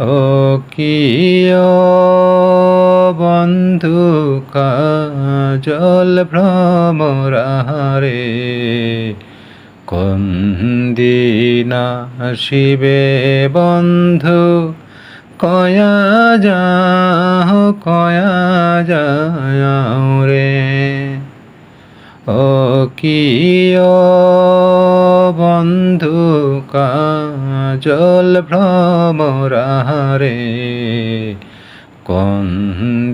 ও কি বন্ধু কাজল ভ্রমরারে কোন দিনা শিবে বন্ধু? কয়া যাও কয়া যাও রে। ও কি বন্ধু কাজল ভ্রমরারে কোন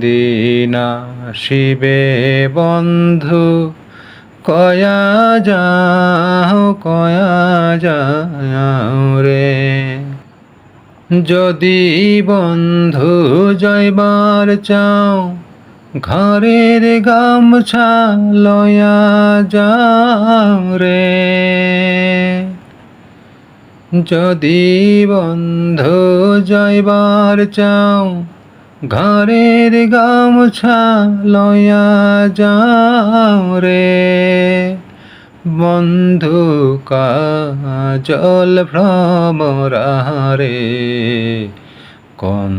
দিনা শিবে বন্ধু, কয়া যাও কয়া যাও রে। যদি বন্ধু যাইবার চাও, ঘরের গামছা লয়া যাও রে। যদি বন্ধ যাইবার চাও, ঘরের গামছা লয়া যাও রে। বন্ধু কাজল ভ্রমরারে কোন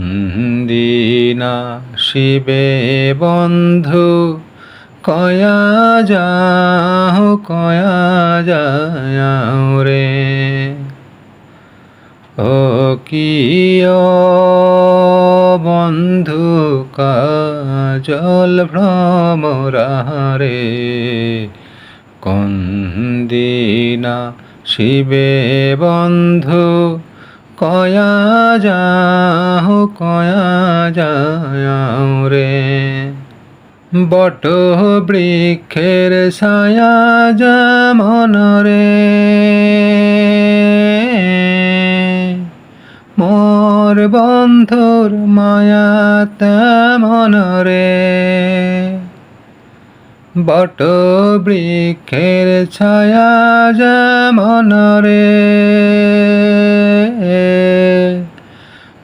দিনা শিবে বন্ধু, কয়া যাও কয়া যাও রে। ও কি বন্ধু কাজল ভ্রমরারে কোন দিনা শিবে বন্ধু, কয়া যাও কয়া যাও রে? বট বৃক্ষের ছায়া যেমন রে বন্ধুর মায়া তেমন রে। বট বৃক্ষের ছায়া যেমন রে।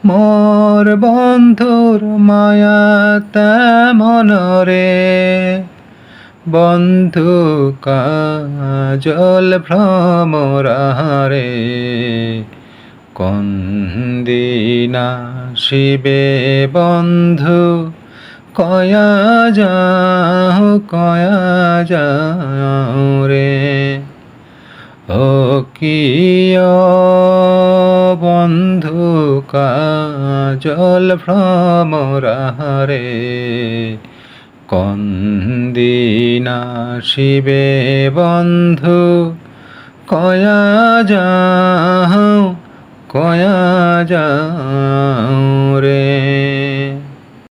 মোর বন্ধুর মায়া তেমন রে। বন্ধু কাজল ভ্রমরারে কোন দিনা শিবে বন্ধু, কয়া যাও কয়া যাও রে। ও কি বন্ধু, কাজল ভ্রমরারে কোন দিনা শিবে বন্ধু, কয়া যাও কয়া যাও